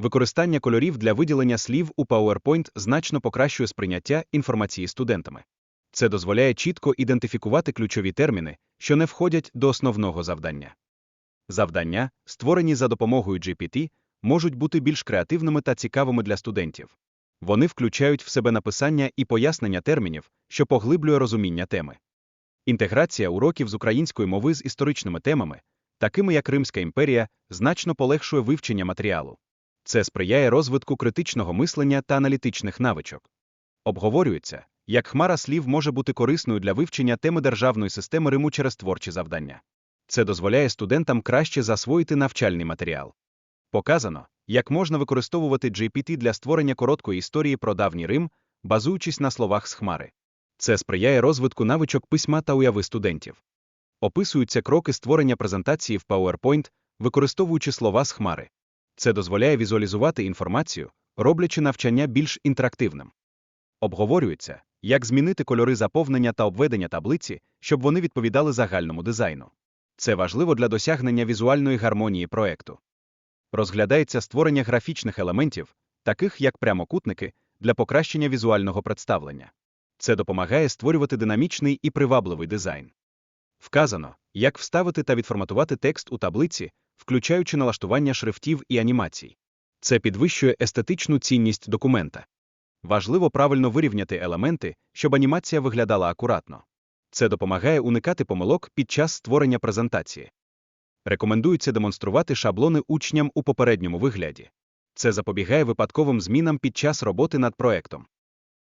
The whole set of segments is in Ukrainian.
Використання кольорів для виділення слів у PowerPoint значно покращує сприйняття інформації студентами. Це дозволяє чітко ідентифікувати ключові терміни, що не входять до основного завдання. Завдання, створені за допомогою GPT, можуть бути більш креативними та цікавими для студентів. Вони включають в себе написання і пояснення термінів, що поглиблює розуміння теми. Інтеграція уроків з української мови з історичними темами, такими як Римська імперія, значно полегшує вивчення матеріалу. Це сприяє розвитку критичного мислення та аналітичних навичок. Обговорюється, як хмара слів може бути корисною для вивчення теми державної системи Риму через творчі завдання. Це дозволяє студентам краще засвоїти навчальний матеріал. Показано, як можна використовувати GPT для створення короткої історії про давній Рим, базуючись на словах з хмари. Це сприяє розвитку навичок письма та уяви студентів. Описуються кроки створення презентації в PowerPoint, використовуючи слова з хмари. Це дозволяє візуалізувати інформацію, роблячи навчання більш інтерактивним. Обговорюється, як змінити кольори заповнення та обведення таблиці, щоб вони відповідали загальному дизайну. Це важливо для досягнення візуальної гармонії проекту. Розглядається створення графічних елементів, таких як прямокутники, для покращення візуального представлення. Це допомагає створювати динамічний і привабливий дизайн. Вказано, як вставити та відформатувати текст у таблиці, включаючи налаштування шрифтів і анімацій. Це підвищує естетичну цінність документа. Важливо правильно вирівняти елементи, щоб анімація виглядала акуратно. Це допомагає уникати помилок під час створення презентації. Рекомендується демонструвати шаблони учням у попередньому вигляді. Це запобігає випадковим змінам під час роботи над проектом.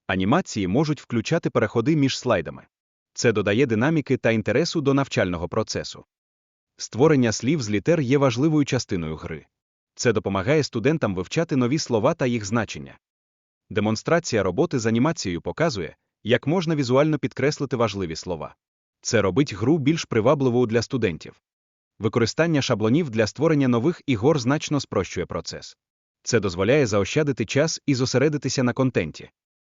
Анімації можуть включати переходи між слайдами. Це додає динаміки та інтересу до навчального процесу. Створення слів з літер є важливою частиною гри. Це допомагає студентам вивчати нові слова та їх значення. Демонстрація роботи з анімацією показує, як можна візуально підкреслити важливі слова. Це робить гру більш привабливою для студентів. Використання шаблонів для створення нових ігор значно спрощує процес. Це дозволяє заощадити час і зосередитися на контенті.